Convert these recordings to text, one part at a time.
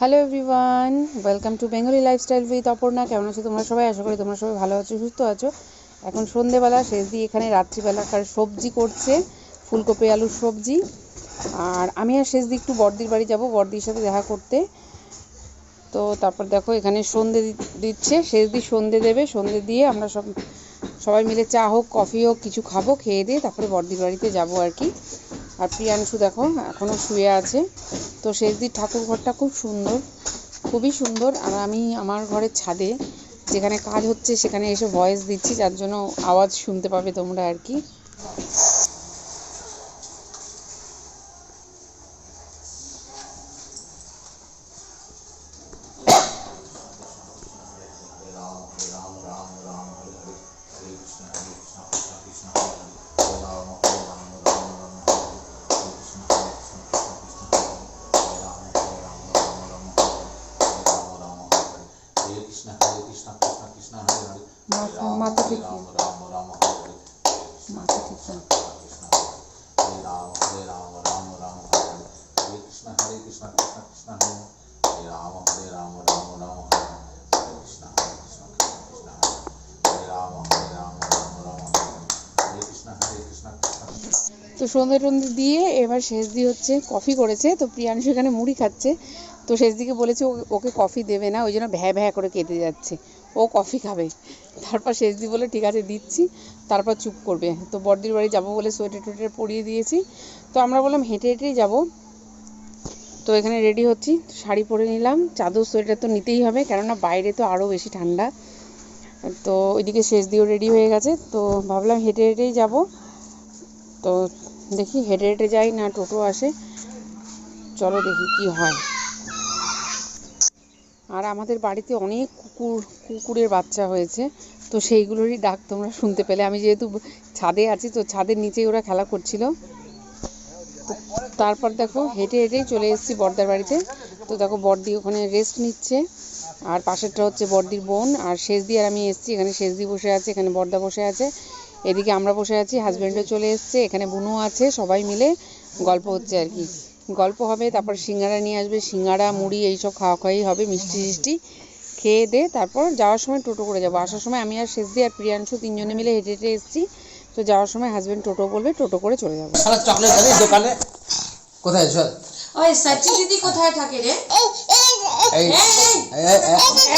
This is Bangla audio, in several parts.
Hello everyone welcome to Bengali lifestyle with Aparna কেমন আছো তোমরা সবাই? আশা করি তোমরা সবাই ভালো আছো, সুস্থ আছো। এখন সন্ধেবেলা, শেষ দিয়ে এখানে রাত্রিবেলাকার সবজি করছে, ফুলকপি, আলুর সবজি। আর আমি আর শেষ দিয়ে একটু বর্দির বাড়ি যাব, বর্দির সাথে দেখা করতে। তো তারপর দেখো, এখানে সন্ধে দিচ্ছে, শেষ দিয়ে সন্ধে দেবে, সন্ধে দিয়ে আমরা সব সবাই মিলে চা হোক, কফি হোক, কিছু খাব, খেয়ে দিয়ে তারপরে বর্দির বাড়িতে যাব আর কি। আর প্রিয়াংশু দেখো এখনও শুয়ে আছে। তো শেষদির ঠাকুর ঘরটা খুব সুন্দর, খুবই সুন্দর। আর আমি আমার ঘরের ছাদে যেখানে কাজ হচ্ছে সেখানে এসে ভয়েস দিচ্ছি, যার জন্য আওয়াজ শুনতে পাবে তোমরা আর কি। মাথা ঠিক মাথা ঠিক। তো সন্ধে টন্ধে দিয়ে এবার শেষদি হচ্ছে কফি করেছে। তো প্রিয়াংশু এখানে মুড়ি খাচ্ছে। তো শেষদিকে বলেছে ও- ওকে কফি দেবে না। ওই জন্য ভ্যা ভ্যা করে কেটে যাচ্ছে। ও কফি খাবে। তারপর শেষ শেষদি বলে, ঠিক আছে, দিচ্ছি। তারপর চুপ করবে। তো বর্দির বাড়ি যাব বলে সোয়েটার টোয়েটার পরিয়ে দিয়েছি। তো আমরা বললাম, হেঁটে হেঁটেই যাব। তো এখানে রেডি হচ্ছি, শাড়ি পরে নিলাম। চাদর, সোয়েটার তো নিতেই হবে, কেননা বাইরে তো আরও বেশি ঠান্ডা। তো ওইদিকে শেষ দিয়েও রেডি হয়ে গেছে। তো ভাবলাম হেঁটে হেঁটেই যাব। তো দেখি, হেঁটে হেঁটে যাই না টোটো আসে। চলো দেখি কি হয়। আর আমাদের বাড়িতে অনেক কুকুর, কুকুরের বাচ্চা হয়েছে। তো সেইগুলোরই ডাক তোমরা শুনতে পেলে। আমি যেহেতু ছাদে আছি, তো ছাদের নিচেই ওরা খেলা করছিল। তারপর দেখো হেঁটে হেঁটেই চলে এসেছি বর্দার বাড়িতে। তো দেখো বর্দি ওখানে রেস্ট নিচ্ছে। আর পাশেরটা হচ্ছে বর্দির বোন। আর শেষ দিয়ে আর আমি এসেছি। এখানে শেষ দিয়ে বসে আছে, এখানে বর্দা বসে আছে। এদিকে আমরা বসে আছি হাজব্যান্ডও চলে এসছে, এখানে বুনু আছে, সবাই মিলে গল্প হচ্ছে আর কি। গল্প হবে তারপর সিঙ্গারা নিয়ে আসবে সিঙ্গারা মুড়ি এইসব খাওয়া খাওয়াই হবে মিষ্টি টিষ্টি খেয়ে দে তারপর যাওয়ার সময় টোটো করে যাব আসার সময় আমি আর শেষ দিয়ে আর প্রিয়াংশু তিনজনে মিলে হেঁটে হেঁটে এসেছি তো যাওয়ার সময় হাজব্যান্ড টোটো বলবে টোটো করে চলে যাব চকলেট দোকানে কোথায় চল ওই সাচি দিদি কোথায় থাকে রে এই এই এই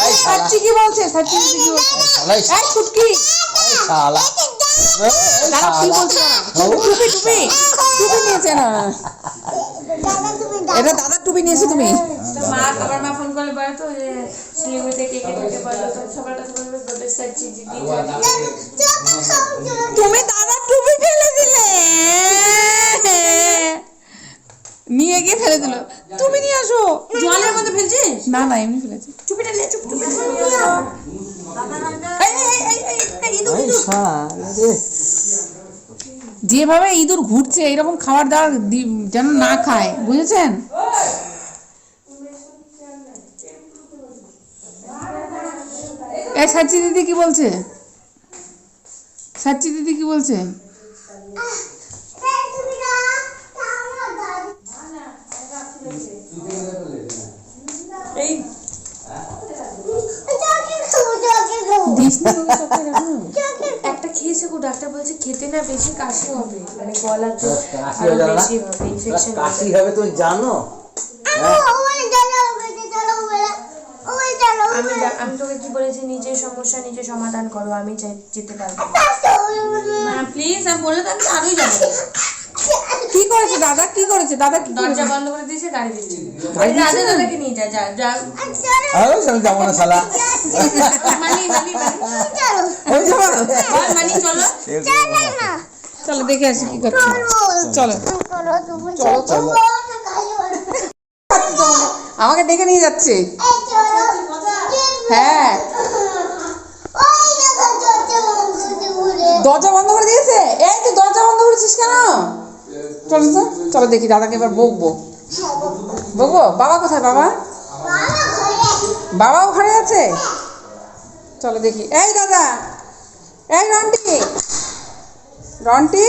এই শালা সাচ্চি কি বলছে সাচ্চি দিদি কি বলছে এই এই ছুটকি শালা কি বলছে টুপি টুপি টুপি নিয়েছে না এটা দাদার টুপি নিয়েছো তুমি তো মা আবার মা ফোন করে বলে তো যে কে কে তো সবার কাছে বলবে দিদি তুমি দাদার টুপি ফেলে দিলে নিয়ে গিয়ে ফেলে দিল তুমি নিয়ে আসো জলের মধ্যে ফেলছিস না না এমনি ফেলেছি চুপিটা নে চুপ চুপ এই, এই, এই, এই, এই, এই রে যেভাবে ইঁদুর ঘুরছে এরকম খাবার দাবার যেন না খায় বুঝেছেন? এই সাচ্চি দিদি কি বলছে? সাচ্চি দিদি কি বলছে? দিস খেয়েছে গো ডাক্তার বলছে খেতে না বেশি কাশি হবে। মানে গলাতে কাশি আরও না? বেশি হবে ইনফেকশন কাশি হবে। তুমি জানো? আমি আমি তোকে কি বলেছি নিজের সমস্যা নিজে সমাধান করো আমি চাই যেতে পারব। না প্লিজ আমি বলে তো আমি আরোই যাব। কি করেছে দাদা? কি করেছে? দাদা কি দরজা বন্ধ করে দিয়েছে গাড়ি দিচ্ছে। গাড়ি না? দাদাকে নিয়ে যা যা যা। আরে আমি যাব না শালা। মানি মানি মানি ওই যাব? বল মানি চলো। চলো দেখে আসি কি করছে। চলো চলো চলো। আমাকে ডেকে নিয়ে যাচ্ছে। হ্যাঁ। দরজা বন্ধ করে দিয়েছে। এই তুই দরজা বন্ধ করেছিস কেন? চলো তো চলো দেখি দাদাকে এবার বকবো। বকবো? বাবা কোথায় বাবা? বাবাও ঘরে আছে? চলো দেখি। এই দাদা এই রন্টি। রন্টি?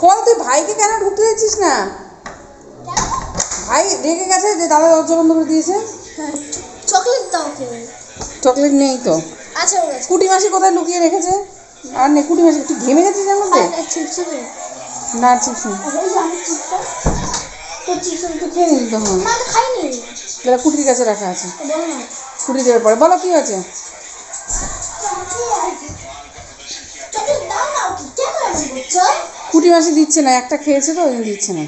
খোল তুই ভাইকে কেন ঢুকতে দিচ্ছিস না? ভাই রেগে গেছে যে দাদা দরজা বন্ধ করে দিয়েছে। চকলেট দাও চকলেট নেই তো। আচ্ছা কুটি মাসি কোথায় লুকিয়ে রেখেছে? আর নেই কুটি মাসি তুই ঘেমে গেছিস জানো না তো খেয়ে নিবি তখন কুটির কাছে রাখা আছে। কুটি দেওয়ার পরে। বলো কি হয়েছে? করছ? কুটি মাসি দিচ্ছে না একটা খেয়েছে তো ওই দিচ্ছে না।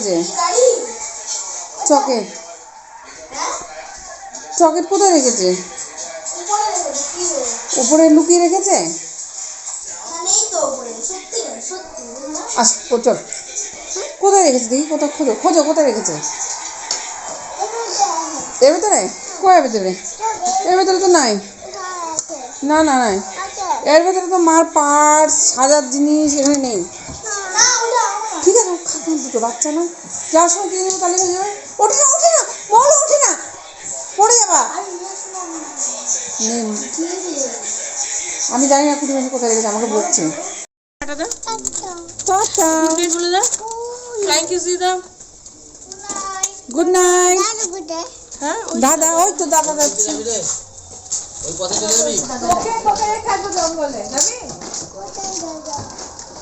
রেখেছে চকেট। চকেট কোথায় রেখেছে? উপরে লুকিয়ে রেখেছে? আস চল। কোথায় রেখেছে দেখি কোথায় খোঁজো খোঁজো কোথায় রেখেছে? এর ভেতরে? কোয়ার ভেতরে? এর ভেতরে তো নাই। না না নাই। এর ভেতরে তো মার পার্স সাজার জিনিস এখানে নেই। ঠিক আছে খাকুন দুটো বাচ্চা না যাওয়ার সময় কিনে নেব তাহলে হয়ে যাবে ওঠে না ওঠে না বলো ওঠে না। পড়ে যাবা। আমি জানি না কুড়ি মাসে কোথায় রেখেছে আমাকে বলছে। গুড নাইট হ্যাঁ দাদা। ওই তো দাদা যাচ্ছে। ওই পথে চলে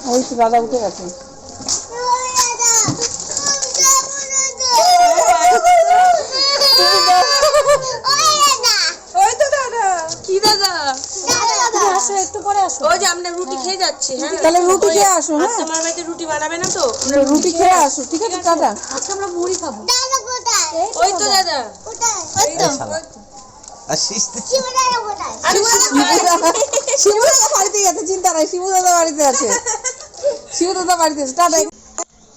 ওই তো দাদা উঠে গেছে ওই তো দাদা কি দাদা? আসো একটু পরে আসো। ওই যে আমরা রুটি খেয়ে যাচ্ছি হ্যাঁ? তাহলে রুটি খেয়ে আসো হ্যাঁ? তোমার বাড়িতে রুটি বানাবে না তো? তো রুটি খেয়ে আসো ঠিক আছে দাদা আজকে আমরা মুড়ি খাব। ওই তো দাদা। আসিস শিবু দাদা বাড়িতে। গেছে চিন্তা নাই শিবু দাদা বাড়িতে আছে। শিবু দাদা বাড়িতে আছে টাটা।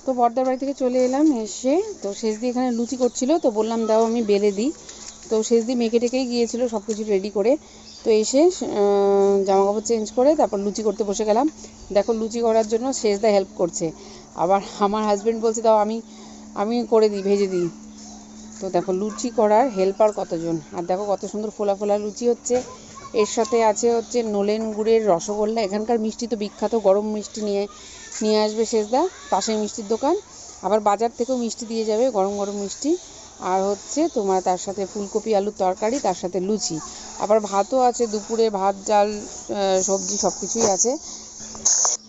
তো বর্দার বাড়ি থেকে চলে এলাম এসে তো শেষ দিয়ে এখানে লুচি করছিল তো বললাম দাও আমি বেলে দিই। তো শেষ শেষদি মেখে টেকেই গিয়েছিল সব কিছু রেডি করে। তো এসে জামা কাপড় চেঞ্জ করে তারপর লুচি করতে বসে গেলাম। দেখো লুচি করার জন্য শেষদা হেল্প করছে। আবার আমার হাজবেন্ড বলছে, দাও, আমি আমি করে দিই, ভেজে দিই। তো দেখো লুচি করার হেল্পার কতজন? আর দেখো কত সুন্দর ফোলা ফোলা লুচি হচ্ছে। এর সাথে আছে হচ্ছে নলেন গুড়ের রসগোল্লা। এখানকার মিষ্টি তো বিখ্যাত, গরম মিষ্টি নিয়ে নিয়ে আসবে শেষদা, পাশের মিষ্টির দোকান। আবার বাজার থেকেও মিষ্টি দিয়ে যাবে, গরম গরম মিষ্টি। আর হচ্ছে তোমার তার সাথে ফুলকপি, আলুর তরকারি, তার সাথে লুচি। আবার ভাতও আছে, দুপুরে ভাত, ডাল সবজি সব কিছুই আছে।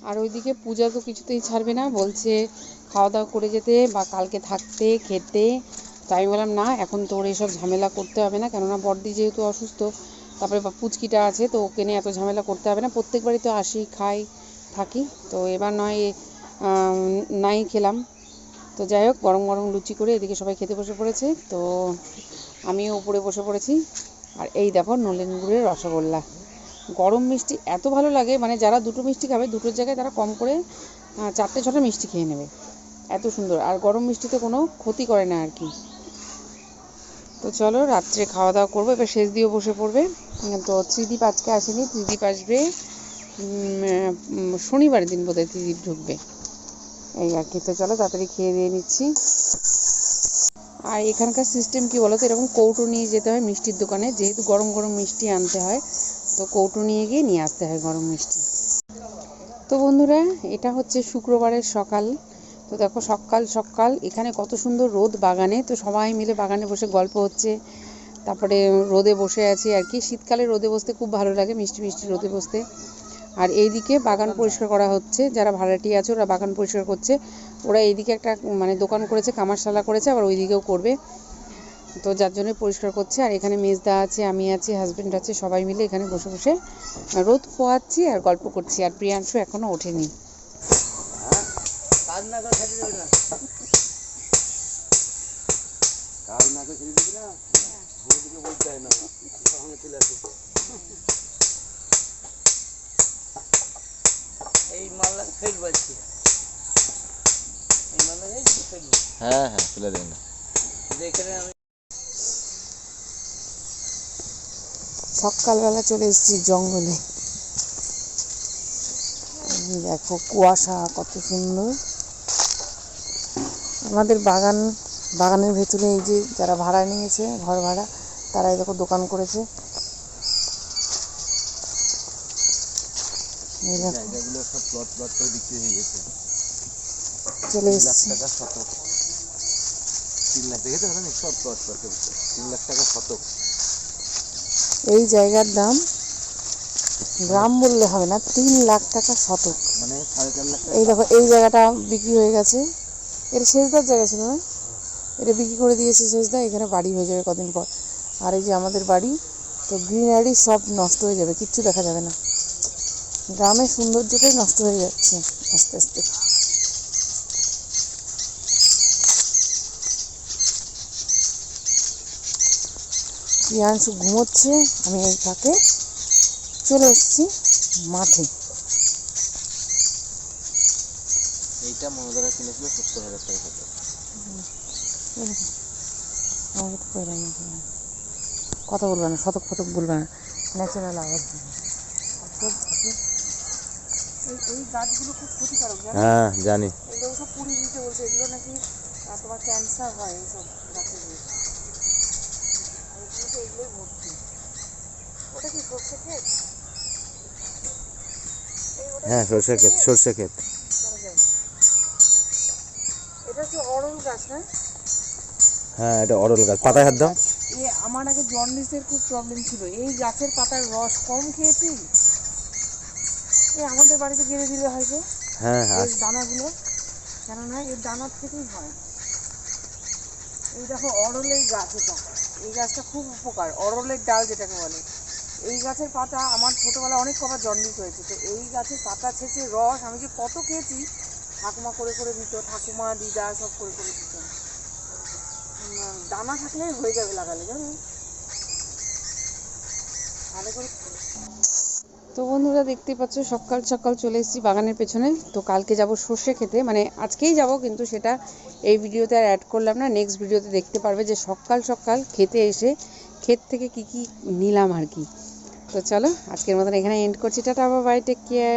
আর ওইদিকে পূজা তো কিছুতেই ছাড়বে না, বলছে খাওয়া দাওয়া করে যেতে বা কালকে থাকতে, খেতে। তাই বললাম, না, এখন তোর এইসব ঝামেলা করতে হবে না, কেননা বড়দি যেহেতু অসুস্থ, তারপরে পুচকিটা আছে, তো ওকে নিয়ে এত ঝামেলা করতে হবে না। প্রত্যেকবারই তো আসি, খাই, থাকি। তো এবার নয় নাই খেলাম। তো যাই হোক, গরম গরম লুচি করে এদিকে সবাই খেতে বসে পড়েছে। তো আমিও উপরে বসে পড়েছি। আর এই দেখো, নলেন গুড়ের রসগোল্লা। গরম মিষ্টি এত ভালো লাগে মানে যারা দুটো মিষ্টি খাবে, দুটোর জায়গায় তারা কম করে চারটে, ছটা মিষ্টি খেয়ে নেবে। এত সুন্দর। আর গরম মিষ্টিতে কোনো ক্ষতি করে না আর কি। তো চলো, রাত্রে খাওয়া দাওয়া করব। এবার শেষ দিয়েও বসে পড়বে। তো ত্রিদীপ আজকে আসেনি। ত্রিদীপ আসবে শনিবার দিন বোধহয় ত্রিদীপ ঢুকবে। এই আর কি, তো চলো তাড়াতাড়ি খেয়ে দিয়ে নিচ্ছি। আর এখানকার সিস্টেম কি বলো তো এরকম কৌটো নিয়ে যেতে হয় মিষ্টির দোকানে, যেহেতু গরম গরম মিষ্টি আনতে হয়, তো কৌটো নিয়ে গিয়ে নিয়ে আসতে হয় গরম মিষ্টি। তো বন্ধুরা, এটা হচ্ছে শুক্রবারের সকাল। তো দেখো সকাল সকাল, এখানে কত সুন্দর রোদ বাগানে, তো সবাই মিলে বাগানে বসে গল্প হচ্ছে। তারপরে রোদে বসে আছি আর কি। শীতকালে রোদে বসতে খুব ভালো লাগে, মিষ্টি মিষ্টি রোদে বসতে। আর এইদিকে বাগান পরিষ্কার করা হচ্ছে যারা ভাড়াটি আছে ওরা বাগান পরিষ্কার করছে। ওরা এইদিকে একটা মানে দোকান করেছে কামারশালা করেছে আবার ওইদিকেও করবে। তো যার জন্য পরিষ্কার করছে। আর এখানে মেজদা আছে আমি আছি হাজবেন্ড আছে সবাই মিলে এখানে বসে বসে রোদ পোয়াচ্ছি আর গল্প করছি। আর প্রিয়াংশু এখনও ওঠেনি। কাজ না করে ছেড়ে দিবি না? না বলতে চলে এই মালটা ফেলব আজকে। এই মালটা এই ফেলব। হ্যাঁ হ্যাঁ ফেলে দেবেন না। আমি সকালবেলা চলে এসেছি জঙ্গলে। দেখো কুয়াশা কত সুন্দর। আমাদের বাগান বাগানের ভেতরে এই যে যারা ভাড়া নিয়েছে ঘর ভাড়া তারা এই দেখো দোকান করেছে এই দেখো জায়গাগুলো সব প্লট প্লট করে বিক্রি হয়ে গেছে। চলে লাখ টাকা শতক। তিন লাখ দেখেছ ওখানে সব প্লট প্লট তিন লাখ টাকা শতক। এই জায়গার দাম গ্রাম বললে হবে না তিন লাখ টাকা শতক। মানে সাড়ে চার লাখ এই দেখো এই জায়গাটা বিক্রি হয়ে গেছে। এটা শেষদার জায়গা ছিল না? এটা বিক্রি করে দিয়েছে শেষদা এখানে বাড়ি হয়ে যাবে কদিন পর। আর এই যে আমাদের বাড়ি তো গ্রিনারি সব নষ্ট হয়ে যাবে কিচ্ছু দেখা যাবে না। গ্রামের সৌন্দর্যটাই নষ্ট হয়ে যাচ্ছে আস্তে আস্তে প্রিয়াংশু ঘুমোচ্ছে আমি এই ফাঁকে চলে এসেছি মাঠে এইটা মনোদারা কিনেছিল সত্তর হাজার টাকা। কথা বলবে না শতক ফতক বলবে না ন্যাচারাল আওয়াজ। এই গাছগুলো খুব ক্ষতিকারক হ্যাঁ জানি। এগুলো সব পুড়িয়ে দিতে বলছে এগুলো নাকি তোমার ক্যান্সার হয় এইসব গাছের বীজ। আর এগুলোতে এগুলোই ভর্তি। ওটা কি সর্ষে ক্ষেত? হ্যাঁ সর্ষে ক্ষেত সর্ষে ক্ষেত। এটা হচ্ছে অরল গাছ না? হ্যাঁ এটা অরল গাছ। পাতায় হাত দাও। আমার আগে জন্ডিসের খুব প্রবলেম ছিল। এই গাছের পাতার রস কম খেয়েছি আমাদের বাড়িতে গেড়ে দিলে হয়তো হ্যাঁ হ্যাঁ এই দানাগুলো কেননা এর দানার থেকেই হয়। এই দেখো অরলের গাছ এটা। এই গাছটা খুব উপকার অরলের ডাল যেটাকে বলে। এই গাছের পাতা আমার ছোটোবেলায় অনেক কবার জন্ডিস হয়েছে তো এই গাছের পাতা ছেঁচে রস আমি যে কত খেয়েছি ঠাকুমা করে করে দিত ঠাকুমা দিদা সব করে করে দিত। দানা থাকলে হয়ে যাবে লাগালে জানো? ভালো করে তো বন্ধুরা দেখতে পাচ্ছ, সকাল সকাল চলে এসেছি বাগানের পেছনে। তো কালকে যাব সর্ষে খেতে মানে আজকেই যাব, কিন্তু সেটা এই ভিডিওতে আর অ্যাড করলাম না। নেক্সট ভিডিওতে দেখতে পারবে যে সকাল সকাল খেতে এসে ক্ষেত থেকে কি কি নিলাম আর কি। তো চলো, আজকের মতন এখানে এন্ড করছি। টাটা বাবা বাই টেক কেয়ার